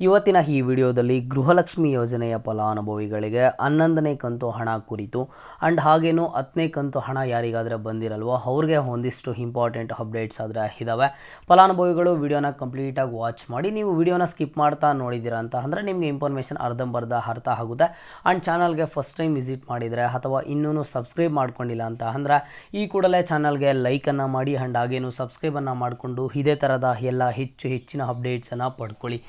ಇವತ್ತಿನ ಈ ವಿಡಿಯೋದಲ್ಲಿ ಗೃಹಲಕ್ಷ್ಮಿ ಯೋಜನೆಯ ಫಲಾನುಭವಿಗಳಿಗೆ ಹನ್ನೊಂದನೇ ಕಂತು ಹಣ ಕುರಿತು ಆ್ಯಂಡ್ ಹಾಗೇನು ಹತ್ತನೇ ಕಂತು ಹಣ ಯಾರಿಗಾದರೆ ಬಂದಿರಲ್ವೋ ಅವ್ರಿಗೆ ಒಂದಿಷ್ಟು ಇಂಪಾರ್ಟೆಂಟ್ ಅಪ್ಡೇಟ್ಸ್ ಆದರೆ ಇದ್ದಾವೆ ಫಲಾನುಭವಿಗಳು ವಿಡಿಯೋನ ಕಂಪ್ಲೀಟಾಗಿ ವಾಚ್ ಮಾಡಿ, ನೀವು ವಿಡಿಯೋನ ಸ್ಕಿಪ್ ಮಾಡ್ತಾ ನೋಡಿದ್ದೀರಾ ಅಂತ ಅಂದರೆ ನಿಮಗೆ ಇನ್ಫಾರ್ಮೇಷನ್ ಅರ್ಧಂಬರ್ಧ ಅರ್ಥ ಆಗುತ್ತೆ. ಆ್ಯಂಡ್ ಚಾನಲ್ಗೆ ಫಸ್ಟ್ ಟೈಮ್ ವಿಸಿಟ್ ಮಾಡಿದರೆ ಅಥವಾ ಇನ್ನೂ ಸಬ್ಸ್ಕ್ರೈಬ್ ಮಾಡ್ಕೊಂಡಿಲ್ಲ ಅಂತ ಅಂದರೆ ಈ ಕೂಡಲೇ ಚಾನಲ್ಗೆ ಲೈಕನ್ನು ಮಾಡಿ ಆ್ಯಂಡ್ ಹಾಗೇನು ಸಬ್ಸ್ಕ್ರೈಬನ್ನು ಮಾಡಿಕೊಂಡು ಇದೇ ಥರದ ಎಲ್ಲ ಹೆಚ್ಚು ಹೆಚ್ಚಿನ ಅಪ್ಡೇಟ್ಸನ್ನು ಪಡ್ಕೊಳ್ಳಿ.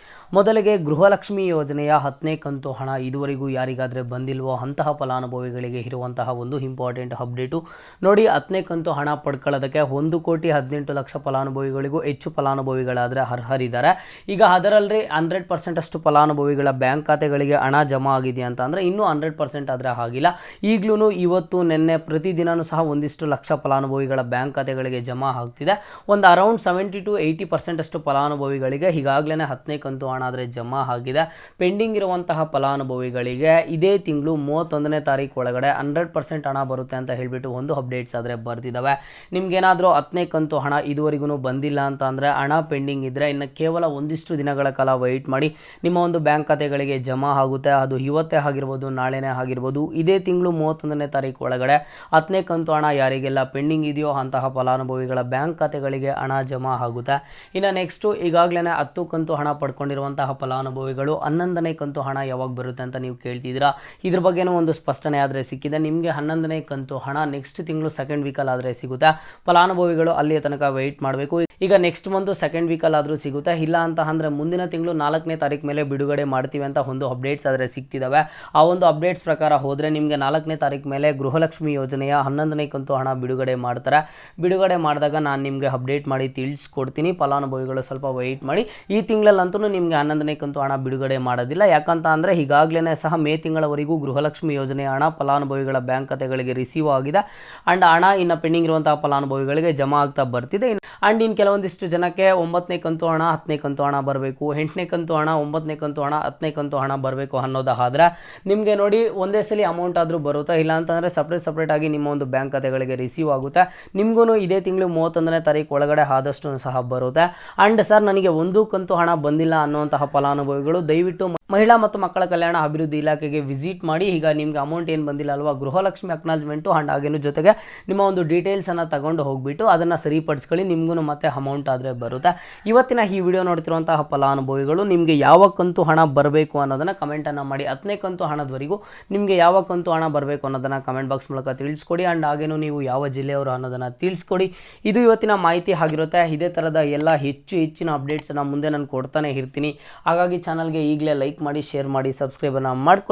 ಮೊದಲಿಗೆ ಗೃಹಲಕ್ಷ್ಮಿ ಯೋಜನೆಯ ಹತ್ತನೇ ಕಂತು ಹಣ ಇದುವರೆಗೂ ಯಾರಿಗಾದರೆ ಬಂದಿಲ್ವೋ ಅಂತಹ ಫಲಾನುಭವಿಗಳಿಗೆ ಇರುವಂತಹ ಒಂದು ಇಂಪಾರ್ಟೆಂಟ್ ಅಪ್ಡೇಟು ನೋಡಿ, ಹತ್ತನೇ ಕಂತು ಹಣ ಪಡ್ಕೊಳ್ಳೋದಕ್ಕೆ ಒಂದು ಕೋಟಿ ಹದಿನೆಂಟು ಲಕ್ಷ ಫಲಾನುಭವಿಗಳಿಗೂ ಹೆಚ್ಚು ಫಲಾನುಭವಿಗಳಾದರೆ ಅರ್ಹರಿದ್ದಾರೆ. ಈಗ ಅದರಲ್ಲಿ ಹಂಡ್ರೆಡ್ ಪರ್ಸೆಂಟ್ ಅಷ್ಟು ಫಲಾನುಭವಿಗಳ ಬ್ಯಾಂಕ್ ಖಾತೆಗಳಿಗೆ ಹಣ ಜಮಾ ಆಗಿದೆ ಅಂತ ಅಂದರೆ ಇನ್ನೂ ಹಂಡ್ರೆಡ್ ಪರ್ಸೆಂಟ್ ಆದರೆ ಆಗಿಲ್ಲ. ಈಗಲೂ ಇವತ್ತು ನಿನ್ನೆ ಪ್ರತಿದಿನವೂ ಸಹ ಒಂದಿಷ್ಟು ಲಕ್ಷ ಫಲಾನುಭವಿಗಳ ಬ್ಯಾಂಕ್ ಖಾತೆಗಳಿಗೆ ಜಮಾ ಆಗ್ತಿದೆ. ಒಂದು around seventy to eighty percent ಅಷ್ಟು ಫಲಾನುಭವಿಗಳಿಗೆ ಈಗಾಗಲೇ ಹತ್ತನೇ ಕಂತು ಹಣ ಆದರೆ ಜಮಾ ಆಗಿದೆ ಪೆಂಡಿಂಗ್ ಇರುವಂತಹ ಫಲಾನುಭವಿಗಳಿಗೆ ಇದೇ ತಿಂಗಳು ಮೂವತ್ತೊಂದನೇ ತಾರೀಕು ಒಳಗಡೆ ಹಂಡ್ರೆಡ್ ಪರ್ಸೆಂಟ್ ಹಣ ಬರುತ್ತೆ ಅಂತ ಹೇಳಿಬಿಟ್ಟು ಒಂದು ಅಪ್ಡೇಟ್ಸ್ ಆದರೆ ಬರ್ತಿದ್ದಾವೆ ನಿಮಗೇನಾದರೂ ಹತ್ತನೇ ಕಂತು ಹಣ ಇದುವರೆಗೂ ಬಂದಿಲ್ಲ ಅಂತ ಅಂದರೆ ಹಣ ಪೆಂಡಿಂಗ್ ಇದ್ದರೆ ಇನ್ನು ಕೇವಲ ಒಂದಿಷ್ಟು ದಿನಗಳ ಕಾಲ ವೆಯ್ಟ್ ಮಾಡಿ. ನಿಮ್ಮ ಒಂದು ಬ್ಯಾಂಕ್ ಖಾತೆಗಳಿಗೆ ಜಮಾ ಆಗುತ್ತೆ. ಅದು ಇವತ್ತೇ ಆಗಿರ್ಬೋದು, ನಾಳೆನೇ ಆಗಿರ್ಬೋದು, ಇದೇ ತಿಂಗಳು ಮೂವತ್ತೊಂದನೇ ತಾರೀಕು ಒಳಗಡೆ ಹತ್ತನೇ ಕಂತು ಹಣ ಯಾರಿಗೆಲ್ಲ ಪೆಂಡಿಂಗ್ ಇದೆಯೋ ಅಂತಹ ಫಲಾನುಭವಿಗಳ ಬ್ಯಾಂಕ್ ಖಾತೆಗಳಿಗೆ ಹಣ ಜಮಾ ಆಗುತ್ತೆ. ಇನ್ನು ನೆಕ್ಸ್ಟು ಈಗಾಗಲೇ ಹತ್ತು ಕಂತು ಹಣ ಪಡ್ಕೊಂಡಿರುವಂತಹ ಫಲಾನುಭವಿಗಳು ಹನ್ನೊಂದನೇ ಕಂತು ಹಣ ಯಾವಾಗ ಬರುತ್ತೆ ಅಂತ ನೀವು ಕೇಳ್ತಿದ್ದೀರಾ? ಇದ್ರ ಬಗ್ಗೆನೂ ಒಂದು ಸ್ಪಷ್ಟನೆ ಆದರೆ ಸಿಕ್ಕಿದೆ. ನಿಮಗೆ ಹನ್ನೊಂದನೇ ಕಂತು ಹಣ ನೆಕ್ಸ್ಟ್ ತಿಂಗಳು ಸೆಕೆಂಡ್ ವೀಕಲ್ಲಿ ಆದರೆ ಸಿಗುತ್ತೆ. ಫಲಾನುಭವಿಗಳು ಅಲ್ಲಿಯ ತನಕ ವೆಯ್ಟ್ ಮಾಡಬೇಕು. ಈಗ ನೆಕ್ಸ್ಟ್ ಒಂದು ಸೆಕೆಂಡ್ ವೀಕಲ್ಲಾದರೂ ಸಿಗುತ್ತೆ. ಇಲ್ಲ ಅಂತ ಅಂದರೆ ಮುಂದಿನ ತಿಂಗಳು ನಾಲ್ಕನೇ ತಾರೀಕು ಮೇಲೆ ಬಿಡುಗಡೆ ಮಾಡ್ತೀವಿ ಅಂತ ಒಂದು ಅಪ್ಡೇಟ್ಸ್ ಆದರೆ ಸಿಗ್ತಿದ್ದಾವೆ ಆ ಒಂದು ಅಪ್ಡೇಟ್ಸ್ ಪ್ರಕಾರ ಹೋದರೆ ನಿಮಗೆ ನಾಲ್ಕನೇ ತಾರೀಕು ಮೇಲೆ ಗೃಹಲಕ್ಷ್ಮಿ ಯೋಜನೆಯ ಹನ್ನೊಂದನೇ ಕಂತು ಹಣ ಬಿಡುಗಡೆ ಮಾಡ್ತಾರೆ. ಬಿಡುಗಡೆ ಮಾಡಿದಾಗ ನಾನು ನಿಮಗೆ ಅಪ್ಡೇಟ್ ಮಾಡಿ ತಿಳಿಸ್ಕೊಡ್ತೀನಿ. ಫಲಾನುಭವಿಗಳು ಸ್ವಲ್ಪ ವೆಯ್ಟ್ ಮಾಡಿ. ಈ ತಿಂಗಳಲ್ಲಂತೂ ನಿಮಗೆ ಹನ್ನೊಂದನೇ ಕಂತು ಹಣ ಬಿಡುಗಡೆ ಮಾಡೋದಿಲ್ಲ. ಯಾಕಂತ ಅಂದರೆ ಈಗಾಗಲೇ ಸಹ ಮೇ ತಿಂಗಳವರೆಗೂ ಗೃಹಲಕ್ಷ್ಮಿ ಯೋಜನೆ ಹಣ, ಫಲಾನುಭವಿಗಳ ಬ್ಯಾಂಕ್ ಖಾತೆಗಳಿಗೆ ರಿಸೀವ್ ಆಗಿದೆ. ಆ್ಯಂಡ್ ಹಣ ಇನ್ನು ಪೆಂಡಿಂಗ್ ಇರುವಂತಹ ಫಲಾನುಭವಿಗಳಿಗೆ ಜಮಾ ಆಗ್ತಾ ಬರ್ತಿದೆ. ಆ್ಯಂಡ್ ಇನ್ನು ಕೆಲವೊಂದಿಷ್ಟು ಜನಕ್ಕೆ ಒಂಬತ್ತನೇ ಕಂತು ಹಣ, ಹತ್ತನೇ ಕಂತು ಹಣ ಬರಬೇಕು, ಎಂಟನೇ ಕಂತು ಹಣ, ಒಂಬತ್ತನೇ ಕಂತು ಹಣ, ಹತ್ತನೇ ಕಂತು ಹಣ ಬರಬೇಕು ಅನ್ನೋದಾದ್ರೆ ನಿಮಗೆ ನೋಡಿ ಒಂದೇ ಸಲ ಅಮೌಂಟ್ ಆದರೂ ಬರುತ್ತಾ? ಇಲ್ಲ ಅಂತಂದರೆ ಸಪ್ರೇಟ್ ಸಪ್ರೇಟಾಗಿ ನಿಮ್ಮ ಒಂದು ಬ್ಯಾಂಕ್ ಖಾತೆಗಳಿಗೆ ರಿಸೀವ್ ಆಗುತ್ತೆ. ನಿಮಗೂ ಇದೇ ತಿಂಗಳು ಮೂವತ್ತೊಂದನೇ ತಾರೀಕು ಒಳಗಡೆ ಆದಷ್ಟು ಸಹ ಬರುತ್ತೆ. ಆ್ಯಂಡ್ ಸರ್, ನನಗೆ ಒಂದು ಕಂತು ಹಣ ಬಂದಿಲ್ಲ ಅನ್ನುವಂತಹ ಫಲಾನುಭವಿಗಳು ದಯವಿಟ್ಟು ಮಹಿಳಾ ಮತ್ತು ಮಕ್ಕಳ ಕಲ್ಯಾಣ ಅಭಿವೃದ್ಧಿ ಇಲಾಖೆಗೆ ವಿಸಿಟ್ ಮಾಡಿ, ಈಗ ನಿಮ್ಗೆ ಅಮೌಂಟ್ ಏನು ಬಂದಿಲ್ಲ ಅಲ್ವಾ? ಗೃಹಲಕ್ಷ್ಮಿ ಅಕ್ನಾಲಜ್ಮೆಂಟು ಆ್ಯಂಡ್ ಹಾಗೇನು ಜೊತೆಗೆ ನಿಮ್ಮ ಒಂದು ಡೀಟೇಲ್ಸನ್ನು ತಗೊಂಡು ಹೋಗ್ಬಿಟ್ಟು ಅದನ್ನು ಸರಿಪಡಿಸ್ಕೊಳ್ಳಿ ನಿಮಗೂ ಮತ್ತೆ ಅಮೌಂಟ್ ಆದರೆ ಬರುತ್ತೆ. ಇವತ್ತಿನ ಈ ವಿಡಿಯೋ ನೋಡ್ತಿರುವಂತಹ ಫಲಾನುಭವಿಗಳು, ನಿಮಗೆ ಯಾವ ಕಂತು ಹಣ ಬರಬೇಕು ಅನ್ನೋದನ್ನು ಕಮೆಂಟನ್ನು ಮಾಡಿ. ಹತ್ತನೇ ಕಂತು ಹಣದವರೆಗೂ ನಿಮಗೆ ಯಾವ ಕಂತು ಹಣ ಬರಬೇಕು ಅನ್ನೋದನ್ನು ಕಮೆಂಟ್ ಬಾಕ್ಸ್ ಮೂಲಕ ತಿಳಿಸ್ಕೊಡಿ. ಆ್ಯಂಡ್ ಹಾಗೇನು ನೀವು ಯಾವ ಜಿಲ್ಲೆಯವರು ಅನ್ನೋದನ್ನು ತಿಳಿಸ್ಕೊಡಿ. ಇದು ಇವತ್ತಿನ ಮಾಹಿತಿ ಆಗಿರುತ್ತೆ. ಇದೇ ಥರದ ಎಲ್ಲ ಹೆಚ್ಚು ಹೆಚ್ಚಿನ ಅಪ್ಡೇಟ್ಸನ್ನು ಮುಂದೆ ನಾನು ಕೊಡ್ತಾನೆ ಇರ್ತೀನಿ. ಹಾಗಾಗಿ ಚಾನಲ್ಗೆ ಈಗಲೇ ಮಾಡಿ ಶೇರ್ ಮಾಡಿ ಸಬ್ಸ್ಕ್ರೈಬನ್ನು ಮಾಡ್ಕೊಳ್ಳಿ